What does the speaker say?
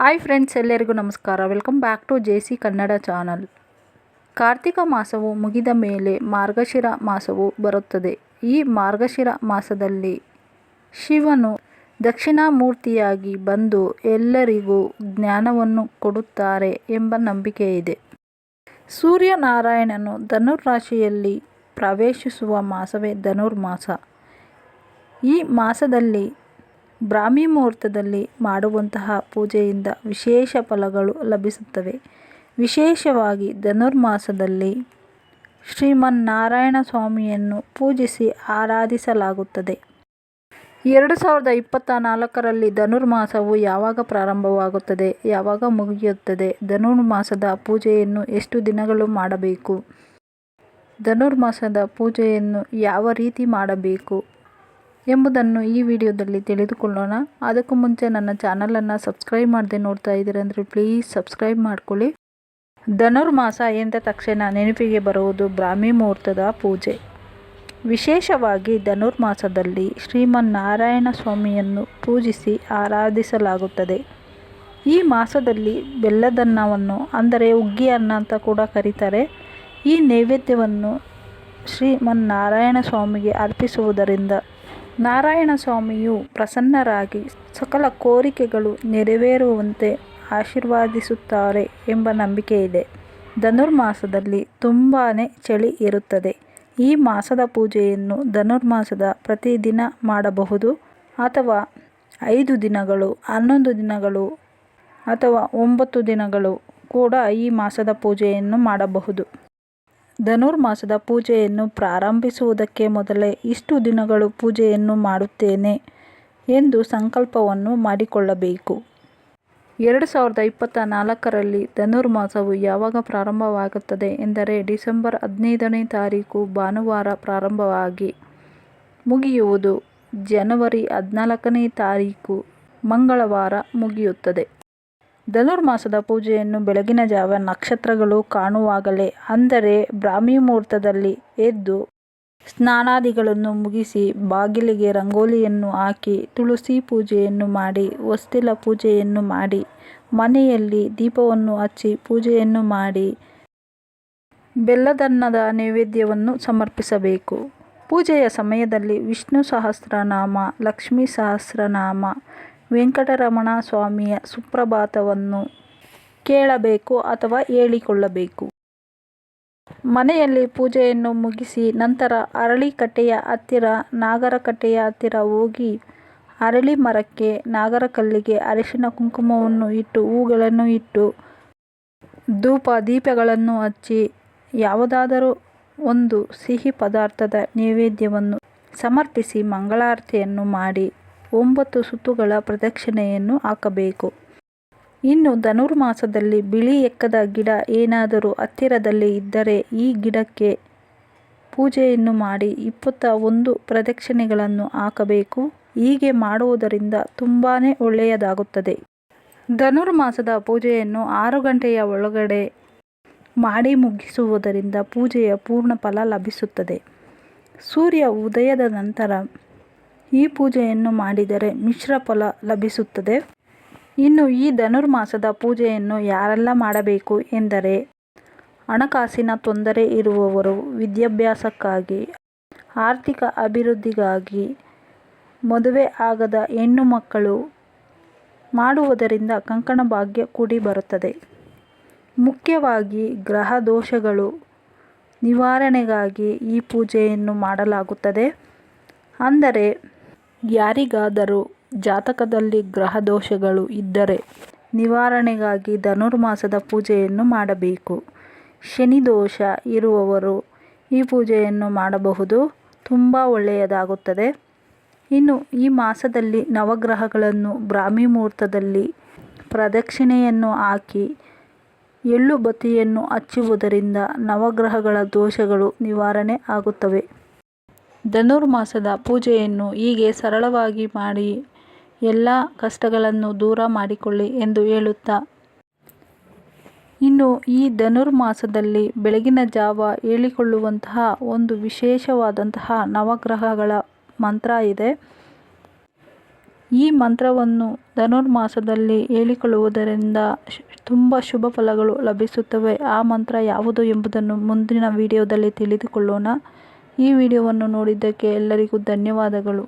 Hi friends ಎಲ್ಲರಿಗೂ ನಮಸ್ಕಾರ. Welcome back to J C Kannada channel Kartika ಮಾಸವು ಮುಗಿದ ಮೇಲೆ ಮಾರ್ಗಶಿರ ಮಾಸವು ಬರುತ್ತದೆ. ಈ ಮಾರ್ಗಶಿರ ಮಾಸದಲ್ಲಿ ಶಿವನು ದಕ್ಷಿಣಾಮೂರ್ತಿಯಾಗಿ ಬಂದು ಎಲ್ಲರಿಗೂ ಜ್ಞಾನವನ್ನು ಕೊಡುತ್ತಾರೆ ಎಂಬ ನಂಬಿಕೆ ಇದೆ. ಸೂರ್ಯನಾರಾಯಣನು ಧನುರಾಶಿಯಲ್ಲಿ ಪ್ರವೇಶಿಸುವ ಮಾಸವೇ ಧನುರ್ಮಾಸ. ಈ ಮಾಸದಲ್ಲಿ ಬ್ರಾಹ್ಮಿ ಮುಹೂರ್ತದಲ್ಲಿ ಮಾಡುವಂತಹ ಪೂಜೆಯಿಂದ ವಿಶೇಷ ಫಲಗಳು ಲಭಿಸುತ್ತವೆ. ವಿಶೇಷವಾಗಿ ಧನುರ್ಮಾಸದಲ್ಲಿ ಶ್ರೀಮನ್ನಾರಾಯಣ ಸ್ವಾಮಿಯನ್ನು ಪೂಜಿಸಿ ಆರಾಧಿಸಲಾಗುತ್ತದೆ. ಎರಡು ಸಾವಿರದ ಇಪ್ಪತ್ತ ನಾಲ್ಕರಲ್ಲಿ ಧನುರ್ಮಾಸವು ಯಾವಾಗ ಪ್ರಾರಂಭವಾಗುತ್ತದೆ, ಯಾವಾಗ ಮುಗಿಯುತ್ತದೆ, ಧನುರ್ಮಾಸದ ಪೂಜೆಯನ್ನು ಎಷ್ಟು ದಿನಗಳು ಮಾಡಬೇಕು, ಧನುರ್ಮಾಸದ ಪೂಜೆಯನ್ನು ಯಾವ ರೀತಿ ಮಾಡಬೇಕು ಎಂಬುದನ್ನು ಈ ವಿಡಿಯೋದಲ್ಲಿ ತಿಳಿದುಕೊಳ್ಳೋಣ. ಅದಕ್ಕೂ ಮುಂಚೆ ನನ್ನ ಚಾನಲನ್ನು ಸಬ್ಸ್ಕ್ರೈಬ್ ಮಾಡದೆ ನೋಡ್ತಾ ಇದ್ದೀರಂದರೆ ಪ್ಲೀಸ್ ಸಬ್ಸ್ಕ್ರೈಬ್ ಮಾಡ್ಕೊಳ್ಳಿ. ಧನುರ್ಮಾಸ ಎಂದ ತಕ್ಷಣ ನೆನಪಿಗೆ ಬರುವುದು ಬ್ರಾಹ್ಮಿ ಮುಹೂರ್ತದ ಪೂಜೆ. ವಿಶೇಷವಾಗಿ ಧನುರ್ಮಾಸದಲ್ಲಿ ಶ್ರೀಮನ್ನಾರಾಯಣ ಸ್ವಾಮಿಯನ್ನು ಪೂಜಿಸಿ ಆರಾಧಿಸಲಾಗುತ್ತದೆ. ಈ ಮಾಸದಲ್ಲಿ ಬೆಲ್ಲದನ್ನವನ್ನು, ಅಂದರೆ ಉಗ್ಗಿ ಅನ್ನ ಅಂತ ಕೂಡ ಕರೀತಾರೆ. ಈ ನೈವೇದ್ಯವನ್ನು ಶ್ರೀಮನ್ನಾರಾಯಣ ಸ್ವಾಮಿಗೆ ಅರ್ಪಿಸುವುದರಿಂದ ನಾರಾಯಣ ಸ್ವಾಮಿಯು ಪ್ರಸನ್ನರಾಗಿ ಸಕಲ ಕೋರಿಕೆಗಳು ನೆರವೇರುವಂತೆ ಆಶೀರ್ವಾದಿಸುತ್ತಾರೆ ಎಂಬ ನಂಬಿಕೆ ಇದೆ ಧನುರ್ಮಾಸದಲ್ಲಿ ತುಂಬಾ ಚಳಿ ಇರುತ್ತದೆ. ಈ ಮಾಸದ ಪೂಜೆಯನ್ನು ಧನುರ್ಮಾಸದ ಪ್ರತಿದಿನ ಮಾಡಬಹುದು ಅಥವಾ ಐದು ದಿನಗಳು, ಹನ್ನೊಂದು ದಿನಗಳು ಅಥವಾ ಒಂಬತ್ತು ದಿನಗಳು ಕೂಡ ಈ ಮಾಸದ ಪೂಜೆಯನ್ನು ಮಾಡಬಹುದು. ಧನುರ್ಮಾಸದ ಪೂಜೆಯನ್ನು ಪ್ರಾರಂಭಿಸುವುದಕ್ಕೆ ಮೊದಲೇ ಇಷ್ಟು ದಿನಗಳು ಪೂಜೆಯನ್ನು ಮಾಡುತ್ತೇನೆ ಎಂದು ಸಂಕಲ್ಪವನ್ನು ಮಾಡಿಕೊಳ್ಳಬೇಕು. ಎರಡು ಸಾವಿರದ ಇಪ್ಪತ್ತ ನಾಲ್ಕರಲ್ಲಿ ಧನುರ್ಮಾಸವು ಯಾವಾಗ ಪ್ರಾರಂಭವಾಗುತ್ತದೆ ಎಂದರೆ ಡಿಸೆಂಬರ್ ಹದಿನೈದನೇ ತಾರೀಕು ಭಾನುವಾರ ಪ್ರಾರಂಭವಾಗಿ ಮುಗಿಯುವುದು ಜನವರಿ ಹದಿನಾಲ್ಕನೇ ತಾರೀಕು ಮಂಗಳವಾರ ಮುಗಿಯುತ್ತದೆ. ಧನುರ್ಮಾಸದ ಪೂಜೆಯನ್ನು ಬೆಳಗಿನ ಜಾವ ನಕ್ಷತ್ರಗಳು ಕಾಣುವಾಗಲೇ, ಅಂದರೆ ಬ್ರಾಹ್ಮಿ ಮುಹೂರ್ತದಲ್ಲಿ ಎದ್ದು ಸ್ನಾನಾದಿಗಳನ್ನು ಮುಗಿಸಿ ಬಾಗಿಲಿಗೆ ರಂಗೋಲಿಯನ್ನು ಹಾಕಿ ತುಳಸಿ ಪೂಜೆಯನ್ನು ಮಾಡಿ, ಹೊಸ್ತಿಲ ಪೂಜೆಯನ್ನು ಮಾಡಿ, ಮನೆಯಲ್ಲಿ ದೀಪವನ್ನು ಹಚ್ಚಿ ಪೂಜೆಯನ್ನು ಮಾಡಿ ಬೆಲ್ಲದನ್ನದ ನೈವೇದ್ಯವನ್ನು ಸಮರ್ಪಿಸಬೇಕು. ಪೂಜೆಯ ಸಮಯದಲ್ಲಿ ವಿಷ್ಣು ಸಹಸ್ರನಾಮ, ಲಕ್ಷ್ಮೀ ಸಹಸ್ರನಾಮ ವೆಂಕಟರಮಣ ಸ್ವಾಮಿಯ ಸುಪ್ರಭಾತವನ್ನು ಕೇಳಬೇಕು ಅಥವಾ ಹೇಳಿಕೊಳ್ಳಬೇಕು. ಮನೆಯಲ್ಲಿ ಪೂಜೆಯನ್ನು ಮುಗಿಸಿ ನಂತರ ಅರಳಿಕಟ್ಟೆಯ ಹತ್ತಿರ, ನಾಗರಕಟ್ಟೆಯ ಹತ್ತಿರ ಹೋಗಿ ಅರಳಿ ಮರಕ್ಕೆ ನಾಗರಕಲ್ಲಿಗೆ ಅರಿಶಿನ ಕುಂಕುಮವನ್ನು ಇಟ್ಟು ಹೂಗಳನ್ನು ಇಟ್ಟು ಧೂಪ ದೀಪಗಳನ್ನು ಹಚ್ಚಿ ಯಾವುದಾದರೂ ಒಂದು ಸಿಹಿ ಪದಾರ್ಥದ ನೈವೇದ್ಯವನ್ನು ಸಮರ್ಪಿಸಿ ಮಂಗಳಾರತಿಯನ್ನು ಮಾಡಿ. ಒಂಬತ್ತು ಸುತ್ತುಗಳ ಪ್ರದಕ್ಷಿಣೆಯನ್ನು ಹಾಕಬೇಕು. ಇನ್ನು ಧನುರ್ಮಾಸದಲ್ಲಿ ಬಿಳಿ ಎಕ್ಕದ ಗಿಡ ಏನಾದರೂ ಹತ್ತಿರದಲ್ಲಿ ಇದ್ದರೆ ಈ ಗಿಡಕ್ಕೆ ಪೂಜೆಯನ್ನು ಮಾಡಿ ಇಪ್ಪತ್ತ ಒಂದು ಪ್ರದಕ್ಷಿಣೆಗಳನ್ನು ಹಾಕಬೇಕು. ಹೀಗೆ ಮಾಡುವುದರಿಂದ ತುಂಬಾ ಒಳ್ಳೆಯದಾಗುತ್ತದೆ. ಧನುರ್ಮಾಸದ ಪೂಜೆಯನ್ನು ಆರು ಗಂಟೆಯ ಒಳಗಡೆ ಮಾಡಿ ಮುಗಿಸುವುದರಿಂದ ಪೂಜೆಯ ಪೂರ್ಣ ಫಲ ಲಭಿಸುತ್ತದೆ. ಸೂರ್ಯ ಉದಯದ ನಂತರ ಈ ಪೂಜೆಯನ್ನು ಮಾಡಿದರೆ ಮಿಶ್ರ ಫಲ ಲಭಿಸುತ್ತದೆ. ಇನ್ನು ಈ ಧನುರ್ಮಾಸದ ಪೂಜೆಯನ್ನು ಯಾರೆಲ್ಲ ಮಾಡಬೇಕು ಎಂದರೆ ಹಣಕಾಸಿನ ತೊಂದರೆ ಇರುವವರು ವಿದ್ಯಾಭ್ಯಾಸಕ್ಕಾಗಿ, ಆರ್ಥಿಕ ಅಭಿವೃದ್ಧಿಗಾಗಿ, ಮದುವೆ ಆಗದ ಹೆಣ್ಣು ಮಕ್ಕಳು ಮಾಡುವುದರಿಂದ ಕಂಕಣ ಭಾಗ್ಯ ಕೂಡಿ ಬರುತ್ತದೆ. ಮುಖ್ಯವಾಗಿ ಗ್ರಹ ದೋಷಗಳು ನಿವಾರಣೆಗಾಗಿ ಈ ಪೂಜೆಯನ್ನು ಮಾಡಲಾಗುತ್ತದೆ. ಅಂದರೆ ಯಾರಿಗಾದರೂ ಜಾತಕದಲ್ಲಿ ಗ್ರಹ ದೋಷಗಳು ಇದ್ದರೆ ನಿವಾರಣೆಗಾಗಿ ಧನುರ್ಮಾಸದ ಪೂಜೆಯನ್ನು ಮಾಡಬೇಕು. ಶನಿ ದೋಷ ಇರುವವರು ಈ ಪೂಜೆಯನ್ನು ಮಾಡಬಹುದು. ತುಂಬ ಒಳ್ಳೆಯದಾಗುತ್ತದೆ. ಇನ್ನು ಈ ಮಾಸದಲ್ಲಿ ನವಗ್ರಹಗಳನ್ನು ಬ್ರಾಹ್ಮಿ ಮುಹೂರ್ತದಲ್ಲಿ ಪ್ರದಕ್ಷಿಣೆಯನ್ನು ಹಾಕಿ ಎಳ್ಳು ಬತ್ತಿಯನ್ನು ಹಚ್ಚುವುದರಿಂದ ನವಗ್ರಹಗಳ ದೋಷಗಳು ನಿವಾರಣೆ ಆಗುತ್ತವೆ. ಧನುರ್ಮಾಸದ ಪೂಜೆಯನ್ನು ಹೀಗೆ ಸರಳವಾಗಿ ಮಾಡಿ ಎಲ್ಲ ಕಷ್ಟಗಳನ್ನು ದೂರ ಮಾಡಿಕೊಳ್ಳಿ ಎಂದು ಹೇಳುತ್ತಾ. ಇನ್ನು ಈ ಧನುರ್ಮಾಸದಲ್ಲಿ ಬೆಳಗಿನ ಜಾವ ಹೇಳಿಕೊಳ್ಳುವಂತಹ ಒಂದು ವಿಶೇಷವಾದಂತಹ ನವಗ್ರಹಗಳ ಮಂತ್ರ ಇದೆ. ಈ ಮಂತ್ರವನ್ನು ಧನುರ್ಮಾಸದಲ್ಲಿ ಹೇಳಿಕೊಳ್ಳುವುದರಿಂದ ತುಂಬ ಶುಭ ಫಲಗಳು ಲಭಿಸುತ್ತವೆ. ಆ ಮಂತ್ರ ಯಾವುದು ಎಂಬುದನ್ನು ಮುಂದಿನ ವಿಡಿಯೋದಲ್ಲಿ ತಿಳಿದುಕೊಳ್ಳೋಣ. ಈ ವಿಡಿಯೋವನ್ನು ನೋಡಿದ್ದಕ್ಕೆ ಎಲ್ಲರಿಗೂ ಧನ್ಯವಾದಗಳು.